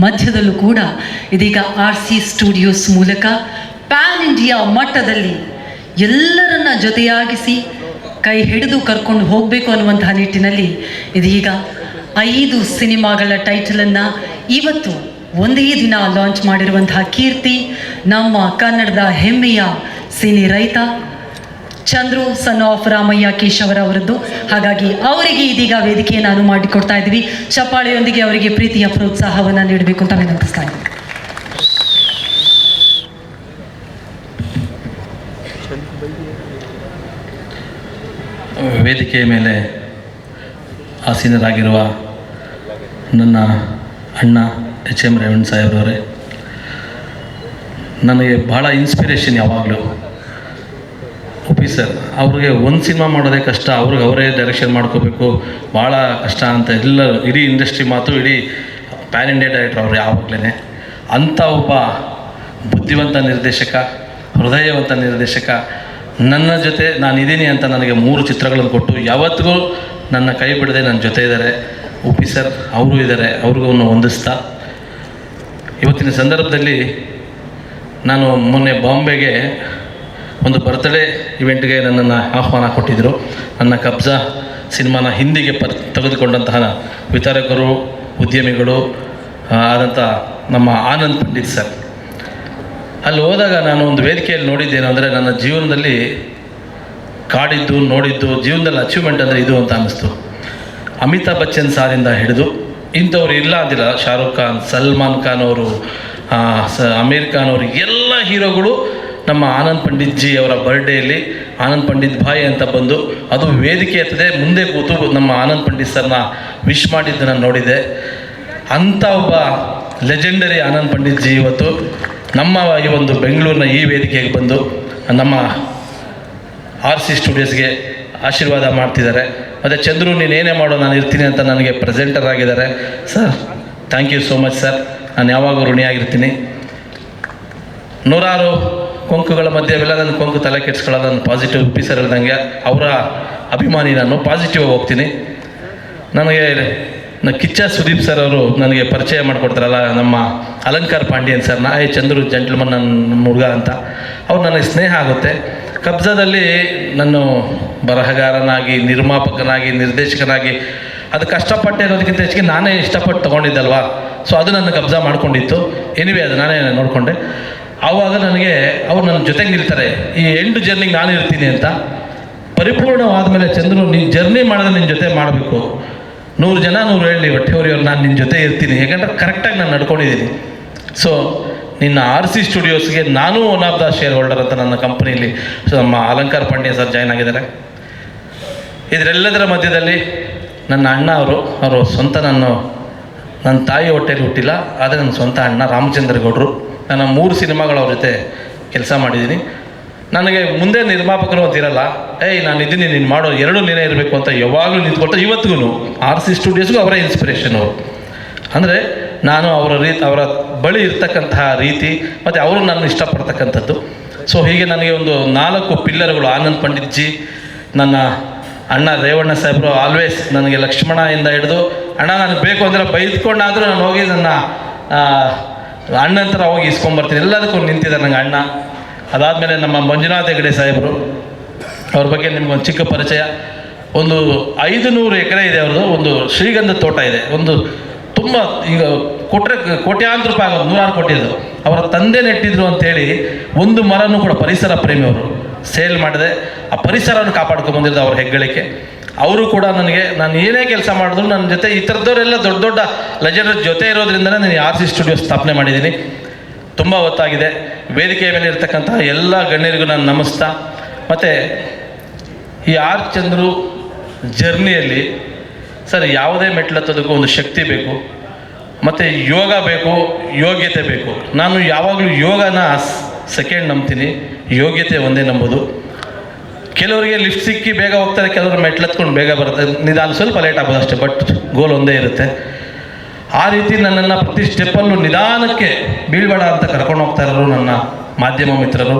ಮಧ್ಯದಲ್ಲೂ ಕೂಡ ಇದೀಗ R C studios ಮೂಲಕ ಪ್ಯಾನ್ ಇಂಡಿಯಾ ಮಟ್ಟದಲ್ಲಿ ಎಲ್ಲರನ್ನ ಜೊತೆಯಾಗಿಸಿ ಕೈ ಹಿಡಿದು ಕರ್ಕೊಂಡು ಹೋಗಬೇಕು ಅನ್ನುವಂತಹ ನಿಟ್ಟಿನಲ್ಲಿ ಇದೀಗ ಐದು ಸಿನಿಮಾಗಳ ಟೈಟಲನ್ನು ಇವತ್ತು ಒಂದೇ ದಿನ ಲಾಂಚ್ ಮಾಡಿರುವಂತಹ ಕೀರ್ತಿ ನಮ್ಮ ಕನ್ನಡದ ಹೆಮ್ಮೆಯ ಸಿನಿ ರೈತ ಚಂದ್ರು ಸನ್ ಆಫ್ ರಾಮಯ್ಯ ಕೇಶವರ ಅವರದ್ದು. ಹಾಗಾಗಿ ಅವರಿಗೆ ಇದೀಗ ವೇದಿಕೆಯನ್ನು ನಾನು ಮಾಡಿಕೊಡ್ತಾ ಇದ್ದೀವಿ. ಚಪ್ಪಾಳೆಯೊಂದಿಗೆ ಅವರಿಗೆ ಪ್ರೀತಿಯ ಪ್ರೋತ್ಸಾಹವನ್ನು ನೀಡಬೇಕು ಅಂತ ವಿನಂತಿಸ್ತಾ ಇದ್ದೀನಿ. ವೇದಿಕೆಯ ಮೇಲೆ ಆಸೀನರಾಗಿರುವ ನನ್ನ ಅಣ್ಣ ಎಚ್ ಎಂ ರೇವಣ್ ಸಾಹೇಬ್ರವರೇ, ನನಗೆ ಭಾಳ ಇನ್ಸ್ಪಿರೇಷನ್ ಯಾವಾಗಲೂ ಉಪಿ ಸರ್ ಅವ್ರಿಗೆ ಒಂದು ಸಿನಿಮಾ ಮಾಡೋದೇ ಕಷ್ಟ, ಅವ್ರಿಗೆ ಅವರೇ ಡೈರೆಕ್ಷನ್ ಮಾಡ್ಕೋಬೇಕು, ಭಾಳ ಕಷ್ಟ ಅಂತ ಎಲ್ಲ ಇಡೀ ಇಂಡಸ್ಟ್ರಿ ಮಾತು ಇಡೀ ಪ್ಯಾನ್ ಇಂಡಿಯಾ ಡೈರೆಕ್ಟರ್ ಅವರು ಯಾವಾಗಲೇ ಅಂಥ ಒಬ್ಬ ಬುದ್ಧಿವಂತ ನಿರ್ದೇಶಕ, ಹೃದಯವಂತ ನಿರ್ದೇಶಕ, ನನ್ನ ಜೊತೆ ನಾನು ಇದ್ದೀನಿ ಅಂತ ನನಗೆ ಮೂರು ಚಿತ್ರಗಳನ್ನು ಕೊಟ್ಟು ಯಾವತ್ತಿಗೂ ನನ್ನ ಕೈ ಬಿಡದೆ ನನ್ನ ಜೊತೆ ಇದ್ದಾರೆ ಉಪಿ ಸರ್ ಅವರು ಇದ್ದಾರೆ ಅವ್ರಿಗೂ ಹೊಂದಿಸ್ತಾ. ಇವತ್ತಿನ ಸಂದರ್ಭದಲ್ಲಿ ನಾನು ಮೊನ್ನೆ ಬಾಂಬೆಗೆ ಒಂದು ಬರ್ತ್ಡೇ ಇವೆಂಟ್ಗೆ ನನ್ನನ್ನು ಆಹ್ವಾನ ಕೊಟ್ಟಿದ್ದರು ನನ್ನ ಕಬ್ಜಾ ಸಿನಿಮಾನ ಹಿಂದಿಗೆ ಪ ತೆಗೆದುಕೊಂಡಂತಹ ವಿತರಕರು, ಉದ್ಯಮಿಗಳು ಆದಂಥ ನಮ್ಮ ಆನಂದ್ ಪಂಡಿತ್ ಸರ್ ಅಲ್ಲಿ ಹೋದಾಗ ನಾನು ಒಂದು ವೇದಿಕೆಯಲ್ಲಿ ನೋಡಿದ್ದೇನು ಅಂದರೆ ನನ್ನ ಜೀವನದಲ್ಲಿ ಕಾಡಿದ್ದು, ನೋಡಿದ್ದು, ಜೀವನದಲ್ಲಿ ಅಚೀವ್ಮೆಂಟ್ ಅಂದರೆ ಇದು ಅಂತ ಅನ್ನಿಸ್ತು. ಅಮಿತಾಬ್ ಬಚ್ಚನ್ ಸಾರಿಂದ ಹಿಡಿದು ಇಂಥವ್ರು ಇಲ್ಲ ಅಂದಿಲ್ಲ. ಶಾರುಖ್ ಖಾನ್, ಸಲ್ಮಾನ್ ಖಾನ್ ಅವರು ಸ, ಅಮೀರ್ ಖಾನ್ ಅವರು ಎಲ್ಲ ಹೀರೋಗಳು ನಮ್ಮ ಆನಂದ್ ಪಂಡಿತ್ ಜಿ ಅವರ ಬರ್ಡೇಯಲ್ಲಿ ಆನಂದ್ ಪಂಡಿತ್ ಭಾಯಿ ಅಂತ ಬಂದು ಅದು ವೇದಿಕೆ ಎತ್ತದೆ ಮುಂದೆ ಕೂತು ನಮ್ಮ ಆನಂದ್ ಪಂಡಿತ್ ಸರ್ನ ವಿಶ್ ಮಾಡಿದ್ದನ್ನು ನೋಡಿದೆ. ಅಂಥ ಒಬ್ಬ ಲೆಜೆಂಡರಿ ಆನಂದ್ ಪಂಡಿತ್ ಜಿ ಇವತ್ತು ನಮ್ಮ ಈ ಒಂದು ಬೆಂಗಳೂರಿನ ಈ ವೇದಿಕೆಗೆ ಬಂದು ನಮ್ಮ ಆರ್ ಸಿ ಸ್ಟುಡಿಯೋಸ್ಗೆ ಆಶೀರ್ವಾದ ಮಾಡ್ತಿದ್ದಾರೆ. ಮತ್ತು ಚಂದ್ರು ನೀನೇನೇ ಮಾಡೋ ನಾನು ಇರ್ತೀನಿ ಅಂತ ನನಗೆ ಪ್ರೆಸೆಂಟರ್ ಆಗಿದ್ದಾರೆ. Sir thank you so much sir ನಾನು ಯಾವಾಗಲೂ ಋಣಿಯಾಗಿರ್ತೀನಿ. ನೂರಾರು ಕೊಂಕುಗಳ ಮಧ್ಯೆ ಅವೆಲ್ಲ ನನ್ನ ಕೊಂಕು ತಲೆ ಕೆಡ್ಸ್ಕೊಳ್ಳೋದು ನಾನು ಪಾಸಿಟಿವ್ ಉಪ್ಪಿಸರ್ ಹೇಳ್ದಂಗೆ ಅವರ ಅಭಿಮಾನಿ ನಾನು. ಪಾಸಿಟಿವ್ ಹೋಗ್ತೀನಿ. ನನಗೆ ಕಿಚ್ಚ ಸುದೀಪ್ ಸರ್ ಅವರು ನನಗೆ ಪರಿಚಯ ಮಾಡಿಕೊಡ್ತಾರಲ್ಲ ನಮ್ಮ Alankar Pandian sir I Chandru gentleman ನನ್ನ ಹುಡುಗ ಅಂತ. ಅವ್ರು ನನಗೆ ಸ್ನೇಹ ಆಗುತ್ತೆ. ಕಬ್ಜಾದಲ್ಲಿ ನಾನು ಬರಹಗಾರನಾಗಿ, ನಿರ್ಮಾಪಕನಾಗಿ, ನಿರ್ದೇಶಕನಾಗಿ, ಅದು ಕಷ್ಟಪಟ್ಟೆ ಇರೋದಕ್ಕಿಂತ ಹೆಚ್ಚಿಗೆ ನಾನೇ ಇಷ್ಟಪಟ್ಟು ತೊಗೊಂಡಿದ್ದಲ್ವಾ? ಸೊ ಅದು ನನ್ನ ಕಬ್ಜಾ ಮಾಡ್ಕೊಂಡಿತ್ತು. ಎನಿವೇ ಅದು ನಾನೇ ನೋಡಿಕೊಂಡೆ. ಆವಾಗ ನನಗೆ ಅವ್ರು ನನ್ನ ಜೊತೆಗೆ ನಿಲ್ತಾರೆ, ಈ ಎಂಟು ಜರ್ನಿಗೆ ನಾನು ಇರ್ತೀನಿ ಅಂತ. ಪರಿಪೂರ್ಣವಾದ ಮೇಲೆ ಚಂದ್ರು ನೀನು ಜರ್ನಿ ಮಾಡಿದ್ರೆ ನಿನ್ನ ಜೊತೆ ಮಾಡಬೇಕು. ನೂರು ಜನ ನೂರು ಹೇಳಿ ಹೊಟ್ಟೆ ಹೊರೆಯವ್ರು ನಾನು ನಿನ್ನ ಜೊತೆ ಇರ್ತೀನಿ. ಯಾಕಂದ್ರೆ ಕರೆಕ್ಟಾಗಿ ನಾನು ನಡ್ಕೊಂಡಿದ್ದೀನಿ. ಸೊ ನಿನ್ನ ಆರ್ ಸಿ ಸ್ಟುಡಿಯೋಸ್ಗೆ ನಾನು one of the shareholder ಅಂತ ನನ್ನ ಕಂಪ್ನಿಯಲ್ಲಿ ಸೊ, ನಮ್ಮ ಅಲಂಕಾರ್ ಪಾಂಡ್ಯ ಸರ್ ಜಾಯ್ನ್ ಆಗಿದ್ದಾರೆ. ಇದರೆಲ್ಲದರ ಮಧ್ಯದಲ್ಲಿ ನನ್ನ ಅಣ್ಣ ಅವರು ಅವರು ಸ್ವಂತ ನನ್ನ ನನ್ನ ತಾಯಿ ಹೊಟ್ಟೆಯಲ್ಲಿ ಹುಟ್ಟಿಲ್ಲ, ಆದರೆ ನನ್ನ ಸ್ವಂತ ಅಣ್ಣ ರಾಮಚಂದ್ರ ಗೌಡರು ನಾನು ಮೂರು ಸಿನಿಮಾಗಳು ಅವ್ರ ಜೊತೆ ಕೆಲಸ ಮಾಡಿದ್ದೀನಿ. ನನಗೆ ಮುಂದೆ ನಿರ್ಮಾಪಕರು ಅಂತ ಇರಲ್ಲ. ಏಯ್, ನಾನು ಇದ್ದೀನಿ, ನೀನು ಮಾಡೋ ಎರಡು ನೀನೇ ಇರಬೇಕು ಅಂತ ಯಾವಾಗಲೂ ನಿಂತ್ಕೊಳ್ತಾ ಇವತ್ತಿಗೂ ಆರ್ ಸಿ ಸ್ಟುಡಿಯೋಸ್ಗೂ ಅವರೇ ಇನ್ಸ್ಪಿರೇಷನ್ ಅವರು. ಅಂದರೆ ನಾನು ಅವರ ರೀತಿ, ಅವರ ಬಳಿ ಇರ್ತಕ್ಕಂತಹ ರೀತಿ, ಮತ್ತು ಅವರು ನನ್ನ ಇಷ್ಟಪಡ್ತಕ್ಕಂಥದ್ದು. ಸೊ ಹೀಗೆ ನನಗೆ ಒಂದು ನಾಲ್ಕು ಪಿಲ್ಲರ್ಗಳು ಆನಂದ್ ಪಂಡಿತ್ ಜಿ ನನ್ನ ಅಣ್ಣ ರೇವಣ್ಣ ಸಾಹೇಬರು ಆಲ್ವೇಸ್ ನನಗೆ ಲಕ್ಷ್ಮಣದಿಂದ ಹಿಡಿದು, ಅಣ್ಣ, ನನಗೆ ಬೇಕು ಅಂದರೆ ಬೈದ್ಕೊಂಡಾದರೂ ನಾನು ಹೋಗಿ ನನ್ನ ಆ, ಅಣ್ಣನ ಹತ್ರ ಹೋಗಿ ಇಸ್ಕೊಂಬರ್ತೀನಿ ಎಲ್ಲದಕ್ಕೂ ನಿಂತಿದ್ದಾರೆ ನಂಗೆ ಅಣ್ಣ. ಅದಾದಮೇಲೆ ನಮ್ಮ ಮಂಜುನಾಥ ಹೆಗಡೆ ಸಾಹೇಬರು ಅವ್ರ ಬಗ್ಗೆ ನಿಮ್ಗೊಂದು ಚಿಕ್ಕ ಪರಿಚಯ. ಒಂದು ಐದು ನೂರು ಎಕರೆ ಇದೆ ಅವ್ರದ್ದು ಒಂದು ಶ್ರೀಗಂಧ ತೋಟ ಇದೆ. ಒಂದು ತುಂಬ ಈಗ ಕೊಟ್ಟರೆ ಕೋಟ್ಯಾಂತರ ರೂಪಾಯಿ ಆಗೋದು ನೂರಾರು ಕೋಟಿ ಅದು. ಅವರ ತಂದೆ ನೆಟ್ಟಿದ್ರು ಅಂತೇಳಿ ಒಂದು ಮರನೂ ಕೂಡ ಪರಿಸರ ಪ್ರೇಮಿ ಅವರು ಸೇಲ್ ಮಾಡಿದೆ. ಆ ಪರಿಸರವನ್ನು ಕಾಪಾಡ್ಕೊಂಡು ಬಂದಿರೋದು ಅವ್ರ ಹೆಗ್ಗಳಿಕೆ. ಅವರು ಕೂಡ ನನಗೆ, ನಾನು ಏನೇ ಕೆಲಸ ಮಾಡಿದ್ರು ನನ್ನ ಜೊತೆ ಈ ಥರದವರೆಲ್ಲ ದೊಡ್ಡ ದೊಡ್ಡ ಲೆಜೆಂಡರ್ ಜೊತೆ ಇರೋದ್ರಿಂದ ನಾನು ಆರ್ ಸಿ ಸ್ಟುಡಿಯೋ ಸ್ಥಾಪನೆ ಮಾಡಿದ್ದೀನಿ. ತುಂಬ ಹೊತ್ತಾಗಿದೆ. ವೇದಿಕೆಯ ಮೇಲೆ ಇರ್ತಕ್ಕಂತಹ ಎಲ್ಲ ಗಣ್ಯರಿಗೂ ನಾನು ನಮಸ್ತಾ. ಮತ್ತು ಈ ಆರ್ ಚಂದ್ರು ಜರ್ನಿಯಲ್ಲಿ ಸರ್ ಯಾವುದೇ ಮೆಟ್ಲು ಹತ್ತೋದಕ್ಕೂ ಒಂದು ಶಕ್ತಿ ಬೇಕು, ಮತ್ತು ಯೋಗ ಬೇಕು, ಯೋಗ್ಯತೆ ಬೇಕು. ನಾನು ಯಾವಾಗಲೂ ಯೋಗನ ಸೆಕೆಂಡ್ ನಂಬ್ತೀನಿ. ಯೋಗ್ಯತೆ ಒಂದೇ ನಂಬೋದು. ಕೆಲವರಿಗೆ ಲಿಫ್ಟ್ ಸಿಕ್ಕಿ ಬೇಗ ಹೋಗ್ತಾರೆ, ಕೆಲವರು ಮೆಟ್ಲತ್ಕೊಂಡು ಬೇಗ ಬರುತ್ತೆ. ನಿಧಾನ ಸ್ವಲ್ಪ ಲೇಟ್ ಆಗ್ಬೋದು ಅಷ್ಟೇ ಬಟ್ ಗೋಲ್ ಒಂದೇ ಇರುತ್ತೆ. ಆ ರೀತಿ ನನ್ನನ್ನು ಪ್ರತಿ ಸ್ಟೆಪ್ಪಲ್ಲೂ ನಿಧಾನಕ್ಕೆ ಬೀಳ್ಬೇಡ ಅಂತ ಕರ್ಕೊಂಡು ಹೋಗ್ತಾ ಇರೋರು ನನ್ನ ಮಾಧ್ಯಮ ಮಿತ್ರರು.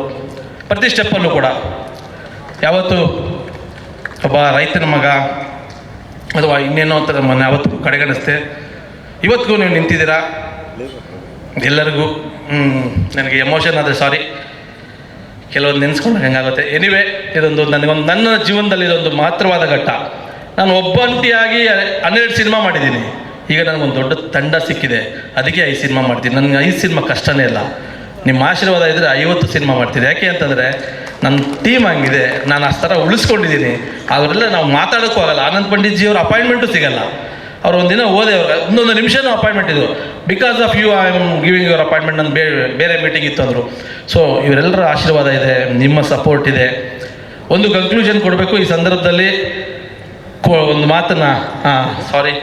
ಪ್ರತಿ ಸ್ಟೆಪ್ಪಲ್ಲೂ ಕೂಡ. ಯಾವತ್ತು ಒಬ್ಬ ರೈತನ ಮಗ ಅಥವಾ ಇನ್ನೇನೋ ಅಂತ ನಮ್ಮನ್ನು ಯಾವತ್ತು ಕಡೆಗಣಿಸ್ತೆ ಇವತ್ತಿಗೂ ನೀವು ನಿಂತಿದ್ದೀರಾ? ಎಲ್ಲರಿಗೂ ನನಗೆ ಎಮೋಷನ್ ಆದರೆ ಸಾರಿ ಕೆಲವೊಂದು ನೆನೆಸ್ಕೊಂಡು ಹೆಂಗಾಗುತ್ತೆ. ಎನಿವೆ ಇದೊಂದು ನನಗೊಂದು, ನನ್ನ ಜೀವನದಲ್ಲಿ ಇದೊಂದು ಮಾತ್ರವಾದ ಘಟ್ಟ. ನಾನು ಒಬ್ಬಂಟಿಯಾಗಿ ಹನ್ನೆರಡು ಸಿನಿಮಾ ಮಾಡಿದ್ದೀನಿ. ಈಗ ನನಗೊಂದು ದೊಡ್ಡ ತಂಡ ಸಿಕ್ಕಿದೆ. ಅದಕ್ಕೆ ಐದು ಸಿನಿಮಾ ಮಾಡ್ತೀನಿ. ನನಗೆ ಐದು ಸಿನಿಮಾ ಕಷ್ಟನೇ ಇಲ್ಲ. ನಿಮ್ಮ ಆಶೀರ್ವಾದ ಇದ್ದರೆ ಐವತ್ತು ಸಿನಿಮಾ ಮಾಡ್ತೀನಿ. ಯಾಕೆ ಅಂತಂದರೆ ನನ್ನ ಟೀಮ್ ಹಂಗಿದೆ. ನಾನು ಅಷ್ಟು ಥರ ಉಳಿಸ್ಕೊಂಡಿದ್ದೀನಿ. ಅವರೆಲ್ಲ ನಾವು ಮಾತಾಡೋಕ್ಕೂ ಆಗಲ್ಲ. ಆನಂದ್ ಪಂಡಿತ್ಜಿ ಅವ್ರ ಅಪಾಯಿಂಟ್ಮೆಂಟು ಸಿಗಲ್ಲ. ಅವ್ರು ಒಂದಿನ ಓದೆ ಅವ್ರು ಒಂದೊಂದು ನಿಮಿಷನೂ ಅಪಾಯಿಂಟ್ಮೆಂಟ್ ಇದು. Because of you I am giving your appointment ನನ್ನ ಬೇರೆ ಬೇರೆ ಮೀಟಿಂಗ್ ಇತ್ತು ಅಂದರು ಸೊ ಇವರೆಲ್ಲರ ಆಶೀರ್ವಾದ ಇದೆ, ನಿಮ್ಮ ಸಪೋರ್ಟ್ ಇದೆ. ಒಂದು ಕನ್ಕ್ಲೂಷನ್ ಕೊಡಬೇಕು, ಈ ಸಂದರ್ಭದಲ್ಲಿ ಒಂದು ಮಾತನ್ನು, ಹಾಂ ಸಾರಿ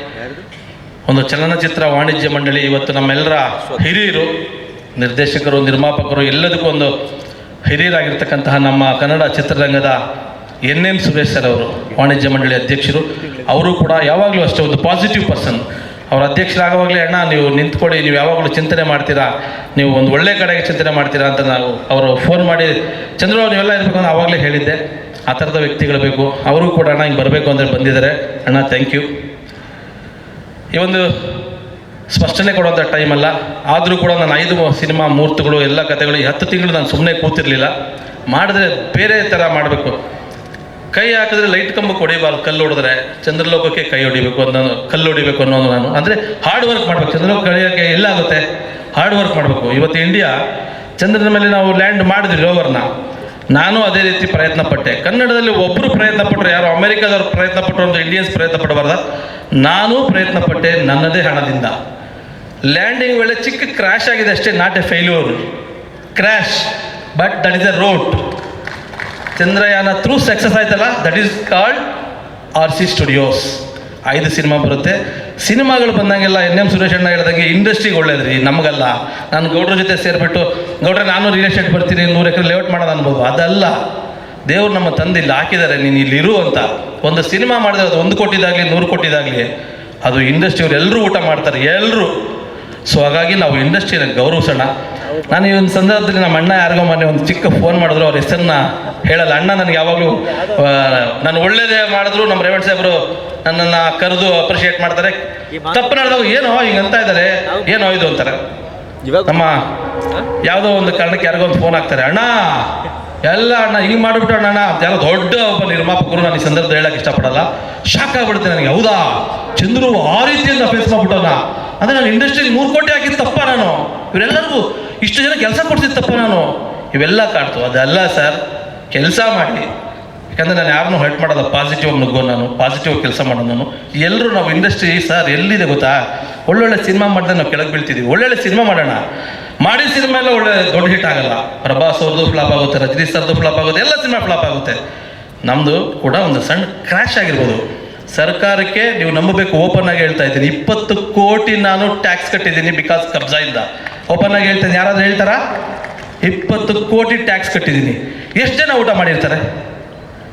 ಒಂದು ಚಲನಚಿತ್ರ ವಾಣಿಜ್ಯ ಮಂಡಳಿ, ಇವತ್ತು ನಮ್ಮೆಲ್ಲರ ಹಿರಿಯರು, ನಿರ್ದೇಶಕರು, ನಿರ್ಮಾಪಕರು, ಎಲ್ಲದಕ್ಕೂ ಒಂದು ಹಿರಿಯರಾಗಿರ್ತಕ್ಕಂತಹ ನಮ್ಮ ಕನ್ನಡ ಚಿತ್ರರಂಗದ ಎನ್ ಎನ್ ಸುರೇಶ್ ಸರ್ ಅವರು, ವಾಣಿಜ್ಯ ಮಂಡಳಿ ಅಧ್ಯಕ್ಷರು, ಅವರು ಕೂಡ ಯಾವಾಗಲೂ ಅಷ್ಟೇ ಒಂದು ಪಾಸಿಟಿವ್ ಪರ್ಸನ್ ಅವ್ರ ಅಧ್ಯಕ್ಷರಾಗುವಾಗಲೇ, ಅಣ್ಣ, ನೀವು ನಿಂತ್ಕೊಳ್ಳಿ, ನೀವು ಯಾವಾಗಲೂ ಚಿಂತನೆ ಮಾಡ್ತೀರಾ? ನೀವು ಒಂದು ಒಳ್ಳೆ ಕಡೆಗೆ ಚಿಂತನೆ ಮಾಡ್ತೀರಾ? ಅಂತ ನಾವು ಅವರು ಫೋನ್ ಮಾಡಿ, ಚಂದ್ರು, ನೀವೆಲ್ಲ ಇರಬೇಕು ಅಂತ ಆವಾಗಲೇ ಹೇಳಿದ್ದೆ. ಆ ಥರದ ವ್ಯಕ್ತಿಗಳು ಬೇಕು. ಅವರು ಕೂಡ ಅಣ್ಣ ಹಿಂಗೆ ಬರಬೇಕು ಅಂದರೆ ಬಂದಿದ್ದಾರೆ. ಅಣ್ಣ ಥ್ಯಾಂಕ್ ಯು ಈ ಒಂದು ಸ್ಪಷ್ಟನೆ ಕೊಡುವಂಥ ಟೈಮ್ ಅಲ್ಲ. ಆದರೂ ಕೂಡ ನಾನು ಐದು ಸಿನಿಮಾ ಮೂರ್ತುಗಳು, ಎಲ್ಲ ಕಥೆಗಳು ಈ ಹತ್ತು ತಿಂಗಳು ನಾನು ಸುಮ್ಮನೆ ಕೂತಿರಲಿಲ್ಲ. ಮಾಡಿದ್ರೆ ಬೇರೆ ಥರ ಮಾಡಬೇಕು. ಕೈ ಹಾಕಿದ್ರೆ ಲೈಟ್ ಕಂಬ ಹೊಡಿಬಾರ್ದು ಕಲ್ಲು ಹೊಡೆದ್ರೆ. ಚಂದ್ರಲೋಕಕ್ಕೆ ಕೈ ಹೊಡಿಬೇಕು ಅನ್ನೋ, ಕಲ್ಲು ಹೊಡಿಬೇಕು ಅನ್ನೋದು ನಾನು. ಅಂದರೆ ಹಾರ್ಡ್ ವರ್ಕ್ ಮಾಡಬೇಕು. ಚಂದ್ರಲೋಕ ಕಳೆಯೋಕ್ಕೆ ಎಲ್ಲ ಆಗುತ್ತೆ. ಹಾರ್ಡ್ ವರ್ಕ್ ಮಾಡಬೇಕು. ಇವತ್ತು ಇಂಡಿಯಾ ಚಂದ್ರನ ಮೇಲೆ ನಾವು ಲ್ಯಾಂಡ್ ಮಾಡಿದ್ವಿ ರೋವರ್ನ ನಾನು ಅದೇ ರೀತಿ ಪ್ರಯತ್ನ ಪಟ್ಟೆ ಕನ್ನಡದಲ್ಲಿ ಒಬ್ಬರು ಪ್ರಯತ್ನ ಪಟ್ಟರು ಯಾರು ಅಮೆರಿಕದವ್ರು ಪ್ರಯತ್ನ ಪಟ್ಟರು ಅಂತ ಇಂಡಿಯನ್ಸ್ ಪ್ರಯತ್ನ ಪಡಬಾರ್ದ ನಾನು ಪ್ರಯತ್ನ ಪಟ್ಟೆ ನನ್ನದೇ ಹಣದಿಂದ. ಲ್ಯಾಂಡಿಂಗ್ ವೇಳೆ ಚಿಕ್ಕ ಕ್ರ್ಯಾಶ್ ಆಗಿದೆ ಅಷ್ಟೇ not a failure crash but that is a road Chandrayaan through success ಆಯ್ತಲ್ಲ? That is called R C Studios ಐದು ಸಿನಿಮಾ ಬರುತ್ತೆ. ಸಿನಿಮಾಗಳು ಬಂದಂಗೆಲ್ಲ ಎನ್ ಎಂ ಸುರೇಶ್ ಅಣ್ಣ ಹೇಳ್ದಂಗೆ ಇಂಡಸ್ಟ್ರಿಗೆ ಒಳ್ಳೇದ್ರಿ, ನಮಗಲ್ಲ. ನಾನು ಗೌಡ್ರ ಜೊತೆ ಸೇರಿಬಿಟ್ಟು ಗೌಡ್ರೆ ನಾನು ರಿಯಲ್ ಎಸ್ಟೇಟ್ ಬರ್ತೀನಿ, ನೂರು ಎಕರೆ ಲೇಔಟ್ ಮಾಡೋದು ಅನ್ಬೋದು. ಅದಲ್ಲ. ದೇವ್ರು ನಮ್ಮ ತಂದೆ ಇಲ್ಲಿ ಹಾಕಿದ್ದಾರೆ, ನೀನು ಇಲ್ಲಿ ಇರು ಅಂತ. ಒಂದು ಸಿನಿಮಾ ಮಾಡಿದ್ರೆ ಅದು ಒಂದು ಕೋಟಿದಾಗಲಿ, ನೂರು ಕೋಟಿದಾಗಲಿ, ಅದು ಇಂಡಸ್ಟ್ರಿಯವ್ರು ಎಲ್ಲರೂ ಊಟ ಮಾಡ್ತಾರೆ ಎಲ್ಲರೂ ಸೊ ಹಾಗಾಗಿ ನಾವು ಇಂಡಸ್ಟ್ರಿನ ಗೌರವಿಸೋಣ. ನಾನು ಈ ಒಂದು ಸಂದರ್ಭದಲ್ಲಿ ನಮ್ಮ ಅಣ್ಣ ಯಾರಿಗೋ ಮೊನ್ನೆ ಒಂದು ಚಿಕ್ಕ ಫೋನ್ ಮಾಡಿದ್ರು ಅವ್ರ ಹೆಸರನ್ನ ಹೇಳಲ್ಲ. ಅಣ್ಣ ನನಗೆ ಯಾವಾಗಲೂ ನಾನು ಒಳ್ಳೇದೇ ಮಾಡಿದ್ರು ನಮ್ಮ ರೇವಣ್ ಸಾಹೇಬರು ನನ್ನನ್ನು ಕರೆದು ಅಪ್ರಿಷಿಯೇಟ್ ಮಾಡ್ತಾರೆ. ತಪ್ಪು ನಡೆದಾಗ ಏನೋ ಹಿಂಗೆ ಅಂತ ಇದ್ದಾರೆ ಏನೋ ಇದು ಅಂತಾರೆ. ನಮ್ಮ ಯಾವುದೋ ಒಂದು ಕಾರಣಕ್ಕೆ ಯಾರಿಗೋ ಒಂದು ಫೋನ್ ಹಾಕ್ತಾರೆ. ಅಣ್ಣ ಎಲ್ಲ ಅಣ್ಣ ಈಗ ಮಾಡಿಬಿಟ್ಟು ಅಣ್ಣ ಯಾರೋ ದೊಡ್ಡ ಒಬ್ಬ ನಿರ್ಮಾಪಕರು ನಾನು ಈ ಸಂದರ್ಭದಲ್ಲಿ ಹೇಳಕ್ಕೆ ಇಷ್ಟಪಡಲ್ಲ. ಶಾಕ್ ಆಗ್ಬಿಡುತ್ತೆ ನನಗೆ. ಹೌದಾ? ಚಂದ್ರು ಆ ರೀತಿಯಿಂದ ಫೇಸ್ ಮಾಡ್ಬಿಟ್ಟವನ. ಅಂದರೆ ನಾನು ಇಂಡಸ್ಟ್ರಿಗೆ ಮೂರು ಕೋಟಿ ಹಾಕಿದ್ದು ತಪ್ಪ ನಾನು. ಇವರೆಲ್ಲರಿಗೂ ಇಷ್ಟು ಜನ ಕೆಲಸ ಕೊಡ್ತಿತ್ತಪ್ಪ ತಪ್ಪ ನಾನು. ಇವೆಲ್ಲ ಕಾಡ್ತು. ಅದಲ್ಲ ಸರ್, ಕೆಲಸ ಮಾಡಿ. ಯಾಕಂದರೆ ನಾನು ಯಾರನ್ನೂ ಹರ್ಟ್ ಮಾಡೋಲ್ಲ. ಪಾಸಿಟಿವ್ ನುಗ್ಗೋ ನಾನು. ಪಾಸಿಟಿವ್ ಕೆಲಸ ಮಾಡೋದು ನಾನು. ಎಲ್ಲರೂ ನಾವು ಇಂಡಸ್ಟ್ರಿ ಸರ್, ಎಲ್ಲಿದೆ ಗೊತ್ತಾ? ಒಳ್ಳೊಳ್ಳೆ ಸಿನಿಮಾ ಮಾಡಿದ್ರೆ ನಾವು ಕೆಳಗೆ ಬೀಳ್ತಿದ್ದೀವಿ ಒಳ್ಳೊಳ್ಳೆ ಸಿನಿಮಾ ಮಾಡೋಣ. ಮಾಡಿದ ಸಿನಿಮಾ ಎಲ್ಲ ಒಳ್ಳೆ ದೊಡ್ಡ ಹಿಟ್ ಆಗಲ್ಲ. ಪ್ರಭಾಸ್ ಅವ್ರದ್ದು ಫ್ಲಾಪ್ ಆಗುತ್ತೆ, ರಜನೀಶ್ ಸರ್ದು ಫ್ಲಾಪ್ ಆಗುತ್ತೆ, ಎಲ್ಲ ಸಿನಿಮಾ ಫ್ಲಾಪ್ ಆಗುತ್ತೆ. ನಮ್ಮದು ಕೂಡ ಒಂದು ಸಣ್ಣ ಕ್ರ್ಯಾಶ್ ಆಗಿರ್ಬೋದು. ಸರ್ಕಾರಕ್ಕೆ ನೀವು ನಂಬಬೇಕು ಓಪನ್ ಆಗಿ ಹೇಳ್ತಾ ಇದ್ದೀನಿ. ಇಪ್ಪತ್ತು ಕೋಟಿ ನಾನು ಟ್ಯಾಕ್ಸ್ ಕಟ್ಟಿದ್ದೀನಿ ಬಿಕಾಸ್ ಕಬ್ಜಾಯಿಂದ. ಓಪನ್ ಆಗಿ ಹೇಳ್ತೇನೆ ಯಾರಾದ್ರೂ ಹೇಳ್ತಾರಾ? ಇಪ್ಪತ್ತು ಕೋಟಿ ಟ್ಯಾಕ್ಸ್ ಕಟ್ಟಿದ್ದೀನಿ. ಎಷ್ಟು ಜನ ಊಟ ಮಾಡಿರ್ತಾರೆ?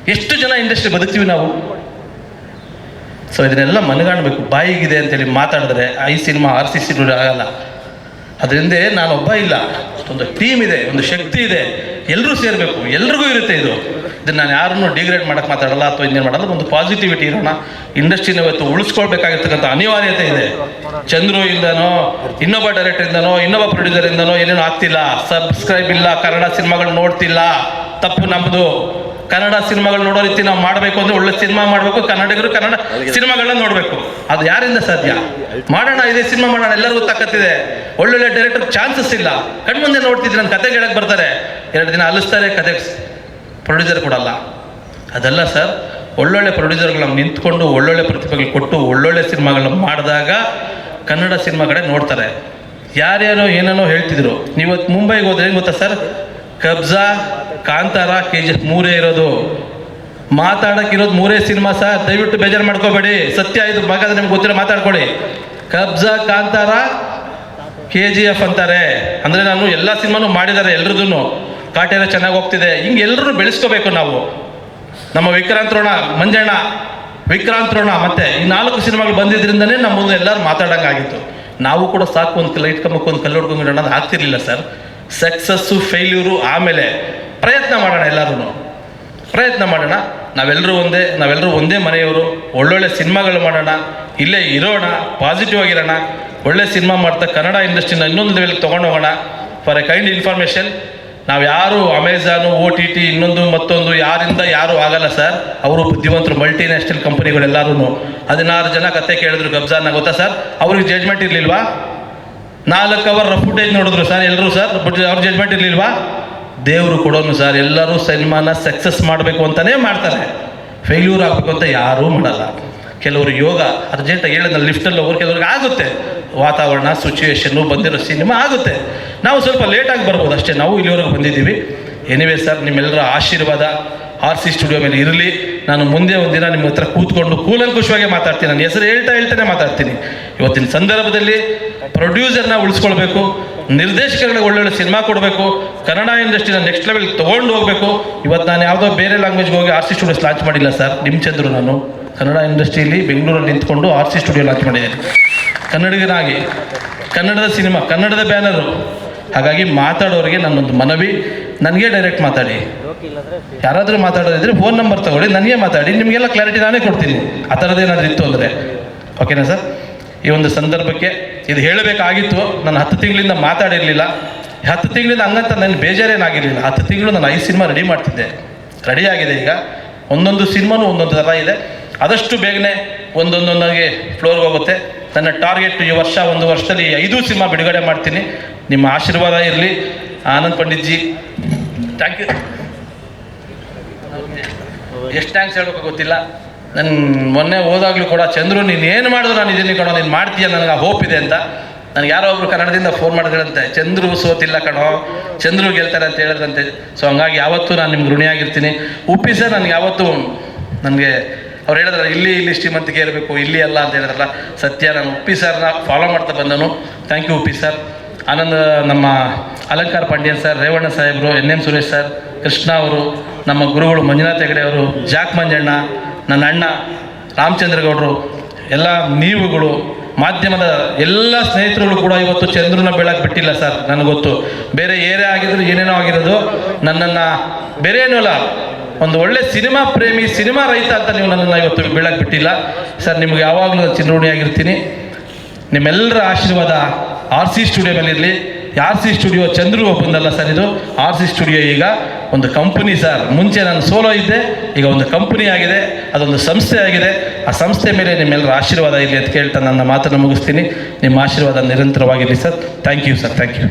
ಎಷ್ಟು ಜನ ಇಂಡಸ್ಟ್ರಿ ಬದುಕ್ತೀವಿ ನಾವು? ಸೊ ಇದನ್ನೆಲ್ಲ ಮನಗಾಣಬೇಕು. ಬಾಯಿಗಿದೆ ಅಂತೇಳಿ ಮಾತಾಡಿದ್ರೆ I cinema R C C ಆಗಲ್ಲ. ಅದರಿಂದ ನಾನೊಬ್ಬ ಇಲ್ಲ. ಒಂದು ಟೀಮ್ ಇದೆ, ಒಂದು ಶಕ್ತಿ ಇದೆ. ಎಲ್ಲರೂ ಸೇರಬೇಕು. ಎಲ್ರಿಗೂ ಇರುತ್ತೆ ಇದು. ಇದನ್ನು ನಾನು ಯಾರನ್ನು ಡಿಗ್ರೇಡ್ ಮಾಡಕ್ಕೆ ಮಾತಾಡಲ್ಲ ಅಥವಾ ಇನ್ನೇನು ಮಾಡಲ್ಲ ಒಂದು ಪಾಸಿಟಿವಿಟಿ ಇರೋಣ. ಇಂಡಸ್ಟ್ರಿನ ಇವತ್ತು ಉಳಿಸ್ಕೊಳ್ಬೇಕಾಗಿರ್ತಕ್ಕಂಥ ಅನಿವಾರ್ಯತೆ ಇದೆ. ಚಂದ್ರು ಇಂದನೋ, ಇನ್ನೊಬ್ಬ ಡೈರೆಕ್ಟರ್ ಇಂದನೋ, ಇನ್ನೊಬ್ಬ ಪ್ರೊಡ್ಯೂಸರ್ ಇಂದನೋ ಏನೇನೋ ಆಗ್ತಿಲ್ಲ. ಸಬ್ಸ್ಕ್ರೈಬ್ ಇಲ್ಲ, ಕನ್ನಡ ಸಿನಿಮಾಗಳು ನೋಡ್ತಿಲ್ಲ. ತಪ್ಪು ನಮ್ಮದು ಕನ್ನಡ ಸಿನಿಮಾಗಳು ನೋಡೋ ರೀತಿ ನಾವು ಮಾಡಬೇಕು ಅಂದ್ರೆ ಒಳ್ಳೆ ಸಿನಿಮಾ ಮಾಡಬೇಕು, ಕನ್ನಡಿಗರು ಕನ್ನಡ ಸಿನಿಮಾಗಳನ್ನ ನೋಡಬೇಕು. ಅದು ಯಾರಿಂದ ಸಾಧ್ಯ? ಮಾಡೋಣ, ಇದೇ ಸಿನಿಮಾ ಮಾಡೋಣ, ಎಲ್ಲರಿಗೂ ತಕ್ಕತ್ತಿದೆ ಒಳ್ಳೊಳ್ಳೆ ಡೈರೆಕ್ಟರ್ ಚಾನ್ಸಸ್ ಇಲ್ಲ. ಕಣ್ಮುಂದೆ ನೋಡ್ತಿದ್ರೆ ನನ್ನ ಕತೆ ಹೇಳಕ್ಕೆ ಬರ್ತಾರೆ. ಎರಡು ದಿನ ಅಲಿಸ್ತಾರೆ, ಕತೆ ಪ್ರೊಡ್ಯೂಸರ್ ಕೊಡಲ್ಲ. ಅದೆಲ್ಲ ಸರ್, ಒಳ್ಳೊಳ್ಳೆ ಪ್ರೊಡ್ಯೂಸರ್ಗಳು ನಿಂತ್ಕೊಂಡು ಒಳ್ಳೊಳ್ಳೆ ಪ್ರತಿಭೆಗಳು ಕೊಟ್ಟು ಒಳ್ಳೊಳ್ಳೆ ಸಿನಿಮಾಗಳನ್ನ ಮಾಡಿದಾಗ ಕನ್ನಡ ಸಿನಿಮಾ ಕಡೆ ನೋಡ್ತಾರೆ. ಯಾರ್ಯಾರೋ ಏನೇನೋ ಹೇಳ್ತಿದ್ರು. ನೀವತ್ತು ಮುಂಬೈಗೆ ಹೋದ್ರೆ ಏನು ಗೊತ್ತಾ sir? Kabzaa, Kantara K G F ಮೂರೇ ಇರೋದು. ಮಾತಾಡೋಕ್ಕಿರೋದು ಮೂರೇ ಸಿನಿಮಾ ಸರ್. ದಯವಿಟ್ಟು ಬೇಜಾರು ಮಾಡ್ಕೋಬೇಡಿ. ಸತ್ಯ ಇದು ಮಗಾದ್ರೆ ನಿಮ್ಗೆ ಗೊತ್ತಿರೋ ಮಾತಾಡ್ಕೊಳ್ಳಿ. Kabzaa, Kantara K G F ಅಂತಾರೆ. ಅಂದರೆ ನಾನು ಎಲ್ಲ ಸಿನಿಮಾನು ಮಾಡಿದ್ದಾರೆ ಎಲ್ರದೂ ಕಾಟೇರ ಚೆನ್ನಾಗಿ ಹೋಗ್ತಿದೆ. ಹಿಂಗೆ ಎಲ್ಲರೂ ಬೆಳೆಸ್ಕೋಬೇಕು ನಾವು. ನಮ್ಮ ವಿಕ್ರಾಂತರೋಣ ಮಂಜಣ್ಣ ವಿಕ್ರಾಂತರೋಣ ಮತ್ತೆ ಈ ನಾಲ್ಕು ಸಿನಿಮಾಗಳು ಬಂದಿದ್ರಿಂದನೇ ನಮ್ಮ ಮುಂದೆ ಎಲ್ಲರೂ ಮಾತಾಡೋಂಗಾಗಿತ್ತು ನಾವು ಕೂಡ ಸಾಕು ಒಂದು ಲೈಟ್ ಕಮ್ಮಕ್ಕೆ ಒಂದು ಕಲ್ಲು ಹೊಡ್ಕೊಂಡು ಅನ್ನೋದು ಆಗ್ತಿರ್ಲಿಲ್ಲ ಸರ್. ಸಕ್ಸಸ್ಸು, ಫೇಲ್ಯೂರು ಆಮೇಲೆ ಪ್ರಯತ್ನ ಮಾಡೋಣ ಎಲ್ಲರೂ ಪ್ರಯತ್ನ ಮಾಡೋಣ. ನಾವೆಲ್ಲರೂ ಒಂದೇ ನಾವೆಲ್ಲರೂ ಒಂದೇ ಮನೆಯವರು. ಒಳ್ಳೊಳ್ಳೆ ಸಿನಿಮಾಗಳು ಮಾಡೋಣ. ಇಲ್ಲೇ ಇರೋಣ ಪಾಸಿಟಿವ್ ಆಗಿರೋಣ. ಒಳ್ಳೆ ಸಿನಿಮಾ ಮಾಡ್ತಾ ಕನ್ನಡ ಇಂಡಸ್ಟ್ರಿನ ಇನ್ನೊಂದು ಲೆವೆಲ್ಗೆ ತೊಗೊಂಡು ಹೋಗೋಣ. ಫಾರ್ ಎ ಕೈಂಡ್ ಇನ್ಫಾರ್ಮೇಷನ್ ನಾವು ಯಾರು ಅಮೆಝಾನು ಓ ಟಿ ಟಿ, ಇನ್ನೊಂದು ಮತ್ತೊಂದು ಯಾರಿಂದ ಯಾರು ಆಗಲ್ಲ ಸರ್. ಅವರು ಬುದ್ಧಿವಂತರು ಮಲ್ಟಿ ನ್ಯಾಷನಲ್ ಕಂಪನಿಗಳೆಲ್ಲರೂ ಹದಿನಾರು ಜನ ಕತೆ ಕೇಳಿದ್ರು ಗಬ್ಜಾನ, ಗೊತ್ತಾ ಸರ್? ಅವ್ರಿಗೆ ಜಡ್ಜ್ಮೆಂಟ್ ಇರಲಿಲ್ವಾ? ನಾಲ್ಕು ಅವರ್ ಫುಟೇಜ್ ನೋಡಿದ್ರು ಸರ್ ಎಲ್ಲರೂ ಸರ್? ಅವ್ರ ಜಡ್ಜ್ಮೆಂಟ್ ಇರಲಿಲ್ವಾ? ದೇವರು ಕೊಡೋನು ಸರ್, ಎಲ್ಲರೂ ಸಿನಿಮಾನ ಸಕ್ಸಸ್ ಮಾಡಬೇಕು ಅಂತಲೇ ಮಾಡ್ತಾರೆ. ಫೇಲ್ಯೂರ್ ಆಗಬೇಕು ಅಂತ ಯಾರೂ ಮಾಡಲ್ಲ. ಕೆಲವರು ಯೋಗ, ಅರ್ಜೆಂಟ್ ಹೇಳಿದ ಲಿಫ್ಟಲ್ಲಿ ಹೋಗೋರು ಕೆಲವ್ರಿಗೆ ಆಗುತ್ತೆ. ವಾತಾವರಣ ಸಿಚುವೇಶನ್ನು ಬಂದಿರೋ ಸಿನಿಮಾ ಆಗುತ್ತೆ. ನಾವು ಸ್ವಲ್ಪ ಲೇಟಾಗಿ ಬರ್ಬೋದು ಅಷ್ಟೇ, ನಾವು ಇಲ್ಲಿವರೆಗೆ ಬಂದಿದ್ದೀವಿ. ಎನಿವೇ ಸರ್ ನಿಮ್ಮೆಲ್ಲರ ಆಶೀರ್ವಾದ ಆರ್ ಸಿ ಸ್ಟುಡಿಯೋ ಮೇಲೆ ಇರಲಿ. ನಾನು ಮುಂದೆ ಒಂದು ದಿನ ನಿಮ್ಮ ಹತ್ರ ಕೂತ್ಕೊಂಡು ಕೂಲಂಕುಷವಾಗಿ ಮಾತಾಡ್ತೀನಿ. ನನ್ನ ಹೆಸರು ಹೇಳ್ತಾ ಹೇಳ್ತಾನೆ ಮಾತಾಡ್ತೀನಿ. ಇವತ್ತಿನ ಸಂದರ್ಭದಲ್ಲಿ ಪ್ರೊಡ್ಯೂಸರ್ನ ಉಳಿಸ್ಕೊಳ್ಬೇಕು, ನಿರ್ದೇಶಕರಿಗೆ ಒಳ್ಳೊಳ್ಳೆ ಸಿನಿಮಾ ಕೊಡಬೇಕು, ಕನ್ನಡ ಇಂಡಸ್ಟ್ರಿನ ನೆಕ್ಸ್ಟ್ ಲೆವೆಲ್ ತೊಗೊಂಡು ಹೋಗಬೇಕು. ಇವತ್ತು ನಾನು ಯಾವುದೋ ಬೇರೆ ಲ್ಯಾಂಗ್ವೇಜ್ಗೆ ಹೋಗಿ ಆರ್ ಸಿ ಸ್ಟುಡಿಯೋಸ್ ಲಾಂಚ್ ಮಾಡಿಲ್ಲ ಸರ್ ನಿಮ್ಮ ಚಂದ್ರು ನಾನು. ಕನ್ನಡ ಇಂಡಸ್ಟ್ರಿಯಲ್ಲಿ ಬೆಂಗಳೂರಲ್ಲಿ ನಿಂತ್ಕೊಂಡು ಆರ್ ಸಿ ಸ್ಟುಡಿಯೋ ಲಾಂಚ್ ಮಾಡಿದ್ದೀನಿ. ಕನ್ನಡಿಗನಾಗಿ ಕನ್ನಡದ ಸಿನಿಮಾ, ಕನ್ನಡದ ಬ್ಯಾನರು ಹಾಗಾಗಿ ಮಾತಾಡೋರಿಗೆ ನನ್ನೊಂದು ಮನವಿ. ನನಗೆ ಡೈರೆಕ್ಟ್ ಮಾತಾಡಿ. ಯಾರಾದರೂ ಮಾತಾಡೋದಿದ್ರೆ ಫೋನ್ ನಂಬರ್ ತಗೊಳ್ಳಿ, ನನಗೆ ಮಾತಾಡಿ, ನಿಮಗೆಲ್ಲ ಕ್ಲಾರಿಟಿ ನಾನೇ ಕೊಡ್ತೀನಿ. ಆ ಥರದ್ದೇನಾದ್ರು ಇತ್ತು ಅಂದರೆ. ಓಕೆನಾ ಸರ್ ಈ ಒಂದು ಸಂದರ್ಭಕ್ಕೆ ಇದು ಹೇಳಬೇಕಾಗಿತ್ತು. ನಾನು ಹತ್ತು ತಿಂಗಳಿಂದ ಮಾತಾಡಿರಲಿಲ್ಲ. ಹತ್ತು ತಿಂಗಳಿಂದ ಹಂಗಂತ ನನ್ನ ಬೇಜಾರೇನಾಗಿರಲಿಲ್ಲ. ಹತ್ತು ತಿಂಗಳು ನಾನು ಐದು ಸಿನಿಮಾ ರೆಡಿ ಮಾಡ್ತಿದ್ದೆ. ರೆಡಿ ಆಗಿದೆ ಈಗ. ಒಂದೊಂದು ಸಿನಿಮಾನು ಒಂದೊಂದು ಥರ ಇದೆ. ಆದಷ್ಟು ಬೇಗನೆ ಒಂದೊಂದೊಂದಾಗಿ ಫ್ಲೋರ್ಗೆ ಹೋಗುತ್ತೆ. ನನ್ನ ಟಾರ್ಗೆಟ್ ಈ ವರ್ಷ, ಒಂದು ವರ್ಷದಲ್ಲಿ ಐದು ಸಿನಿಮಾ ಬಿಡುಗಡೆ ಮಾಡ್ತೀನಿ. ನಿಮ್ಮ ಆಶೀರ್ವಾದ ಇರಲಿ. ಆನಂದ್ ಪಂಡಿತ್ಜಿ ಥ್ಯಾಂಕ್ ಯು ಎಷ್ಟು ಥ್ಯಾಂಕ್ಸ್ ಹೇಳಬೇಕು ಗೊತ್ತಿಲ್ಲ. ನನ್ನ ಮೊನ್ನೆ ಹೋದಾಗಲೂ ಕೂಡ ಚಂದ್ರು, ನೀನು ಏನು ಮಾಡಿದ್ರು ನಾನು ಇದೀನಿ ಕಣೋ, ನೀನು ಮಾಡ್ತೀಯ ನನಗೆ ಆ ಹೋಪ್ ಇದೆ ಅಂತ. ನನಗೆ ಯಾರೋ ಒಬ್ರು ಕನ್ನಡದಿಂದ ಫೋನ್ ಮಾಡಿದ್ರಂತೆ, ಚಂದ್ರು ಸೋತಿಲ್ಲ ಕಣೋ, ಚಂದ್ರು ಗೆಲ್ತಾರೆ ಅಂತ ಹೇಳಿದ್ರಂತೆ. ಸೊ ಹಂಗಾಗಿ ಯಾವತ್ತೂ ನಾನು ನಿಮ್ಗೆ ಋಣಿಯಾಗಿರ್ತೀನಿ. ಉಪ್ಪಿ ಸರ್ ನನಗೆ ಯಾವತ್ತೂ, ನನಗೆ ಅವ್ರು ಹೇಳಿದ್ರೆ ಇಲ್ಲಿ ಇಲ್ಲಿ ಶ್ರೀಮಂತಿಕೆ ಇರಬೇಕು ಇಲ್ಲಿ ಅಲ್ಲ ಅಂತ ಹೇಳಿದ್ರಲ್ಲ, ಸತ್ಯ, ನಾನು ಉಪ್ಪಿ ಸರ್ನ ಫಾಲೋ ಮಾಡ್ತಾ ಬಂದನು. Thank you Uppi sir Ananda, ನಮ್ಮ ಅಲಂಕಾರ ಪಾಂಡ್ಯನ್ ಸರ್ ರೇವಣ್ಣ ಸಾಹೇಬರು, N M Suresh sir Krishna ಅವರು, ನಮ್ಮ ಗುರುಗಳು ಮಂಜುನಾಥ್ ಹೆಗಡೆ ಅವರು, ಜಾಕ್ ಮಂಜಣ್ಣ, ನನ್ನ ಅಣ್ಣ ರಾಮಚಂದ್ರಗೌಡರು ಎಲ್ಲ ನೀವುಗಳು, ಮಾಧ್ಯಮದ ಎಲ್ಲ ಸ್ನೇಹಿತರುಗಳು ಕೂಡ ಇವತ್ತು ಚಂದ್ರನ ಬೆಳಕು ಬಿಟ್ಟಿಲ್ಲ ಸರ್ ನನಗೆ ಗೊತ್ತು. ಬೇರೆ ಏರೇ ಆಗಿದ್ರು, ಏನೇನೋ ಆಗಿರೋದು ನನ್ನನ್ನು ಬೇರೆ ಏನೂ ಅಲ್ಲ ಒಂದು ಒಳ್ಳೆ ಸಿನಿಮಾ ಪ್ರೇಮಿ, ಸಿನಿಮಾ ರೈತ ಅಂತ ನೀವು ನನ್ನನ್ನು ಇವತ್ತು ಬೀಳಕ್ಕೆ ಬಿಟ್ಟಿಲ್ಲ. ಸರ್, ನಿಮ್ಗೆ ಯಾವಾಗಲೂ ಚಿನ್ನೂಣಿಯಾಗಿರ್ತೀನಿ ನಿಮ್ಮೆಲ್ಲರ ಆಶೀರ್ವಾದ ಆರ್ ಸಿ ಸ್ಟುಡಿಯೋ ಮೇಲೆ ಇರಲಿ ಆರ್ ಸಿ ಸ್ಟುಡಿಯೋ ಚಂದ್ರು ಒಬ್ಬಂದಲ್ಲ ಸರ್ ಇದು. ಆರ್ ಸಿ ಸ್ಟುಡಿಯೋ ಈಗ ಒಂದು ಕಂಪನಿ ಸರ್. ಮುಂಚೆ ನಾನು ಸೋಲೋ ಇದ್ದೆ, ಈಗ ಒಂದು ಕಂಪನಿ ಆಗಿದೆ, ಅದೊಂದು ಸಂಸ್ಥೆ ಆಗಿದೆ. ಆ ಸಂಸ್ಥೆ ಮೇಲೆ ನಿಮ್ಮೆಲ್ಲರ ಆಶೀರ್ವಾದ ಇರಲಿ ಅಂತ ಕೇಳ್ತಾ ನನ್ನ ಮಾತನ್ನು ಮುಗಿಸ್ತೀನಿ. ನಿಮ್ಮ ಆಶೀರ್ವಾದ ನಿರಂತರವಾಗಿರಲಿ sir. Thank you sir thank you